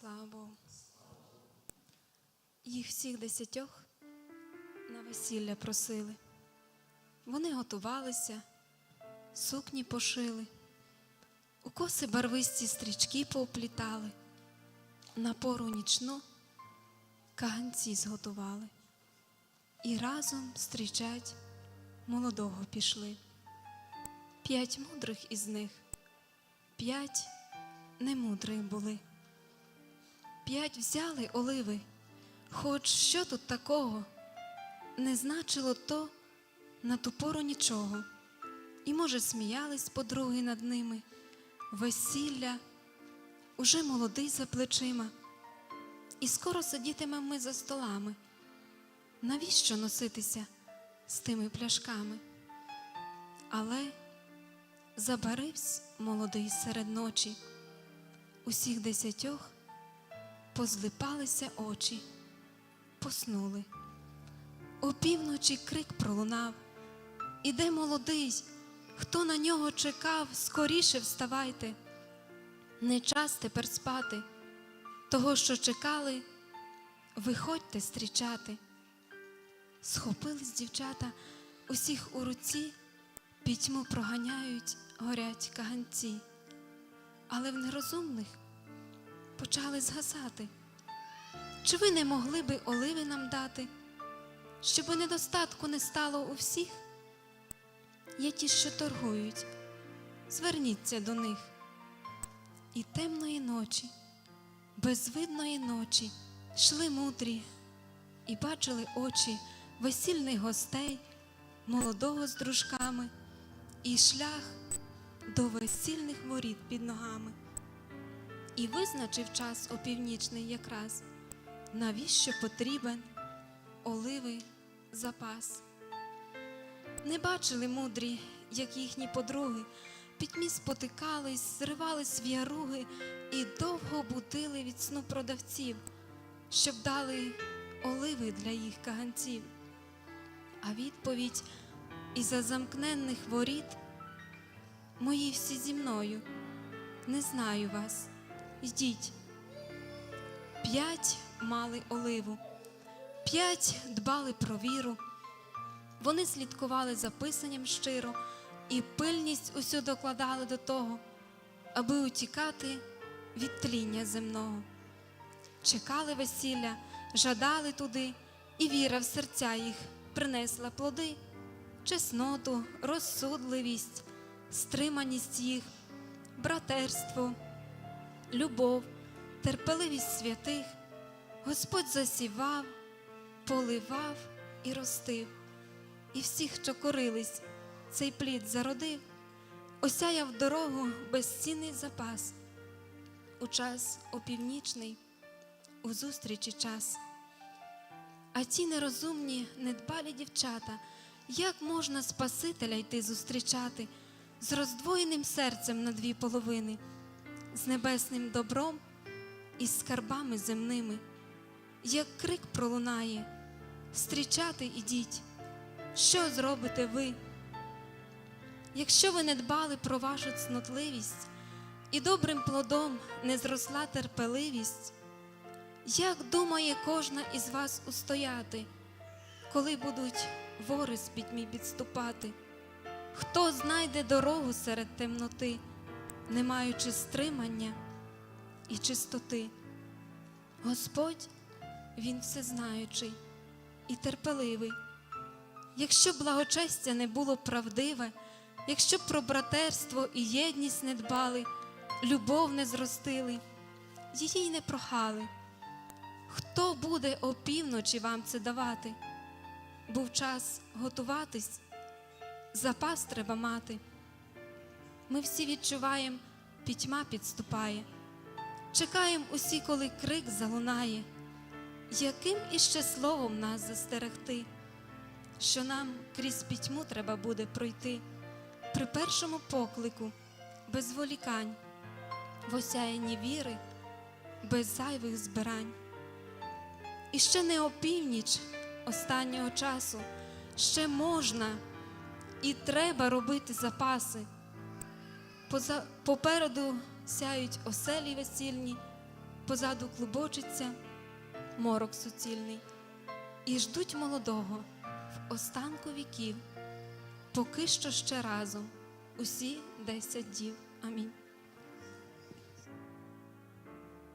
Слава Богу. Їх всіх десятьох на весілля просили. Вони готувалися, сукні пошили, у коси барвисті стрічки поуплітали, на пору нічну каганці зготували. І разом зустрічать молодого пішли. П'ять мудрих із них, п'ять немудрих були. П'ять взяли оливи, хоч що тут такого, не значило то на ту пору нічого. І, може, сміялись подруги над ними, весілля, уже молодий за плечима, і скоро сидітимемо ми за столами. Навіщо носитися з тими пляшками? Але забаривсь молодий серед ночі, усіх десятьох позлипалися очі, поснули. Опівночі крик пролунав. Іде молодий, хто на нього чекав, скоріше вставайте. Не час тепер спати, того, що чекали, виходьте зустрічати. Схопились дівчата, усіх у руці, пітьму проганяють, горять каганці, але в нерозумних почали згасати. Чи ви не могли би оливи нам дати, щоби недостатку не стало у всіх? Є ті, що торгують, зверніться до них. І темної ночі, безвидної ночі йшли мудрі і бачили очі весільних гостей, молодого з дружками, і шлях до весільних воріт під ногами. І визначив час опівнічний якраз, навіщо потрібен оливий запас. Не бачили мудрі, як їхні подруги, пітьмі спотикались, зривались в яруги і довго будили від сну продавців, щоб дали оливи для їх каганців. А відповідь із-за замкненних воріт мої всі зі мною, не знаю вас, йдіть. П'ять мали оливу, п'ять дбали про віру. Вони слідкували за писанням щиро і пильність усю докладали до того, аби утікати від тління земного. Чекали весілля, жадали туди, і віра в серця їх принесла плоди, чесноту, розсудливість, стриманість їх, братерство, любов, терпеливість святих. Господь засівав, поливав і ростив і всіх, що корились, цей плід зародив, осяяв дорогу безцінний запас. У час опівнічний, у зустрічі час. А ті нерозумні, недбалі дівчата, як можна Спасителя йти зустрічати з роздвоєним серцем на дві половини, з небесним добром і скарбами земними, як крик пролунає, зустрічати ідіть. Що зробите ви? Якщо ви не дбали про вашу цнотливість і добрим плодом не зросла терпеливість, як думає кожна із вас устояти, коли будуть вори з пітьмі підступати? Хто знайде дорогу серед темноти, не маючи стримання і чистоти? Господь, Він всезнаючий і терпеливий. Якщо благочестя не було правдиве, якщо про братерство і єдність не дбали, любов не зростили, її й не прохали. Хто буде опівночі вам це давати? Був час готуватись, запас треба мати. Ми всі відчуваємо, пітьма підступає, чекаємо усі, коли крик залунає, яким іще словом нас застерегти? що нам крізь пітьму треба буде пройти при першому поклику, без волікань, в осяянні віри, без зайвих збирань. І ще не опівніч останнього часу, ще можна і треба робити запаси. Попереду сяють оселі весільні, позаду клубочиться морок суцільний, і ждуть молодого в останку віків, поки що ще разом усі десять дів. Амінь.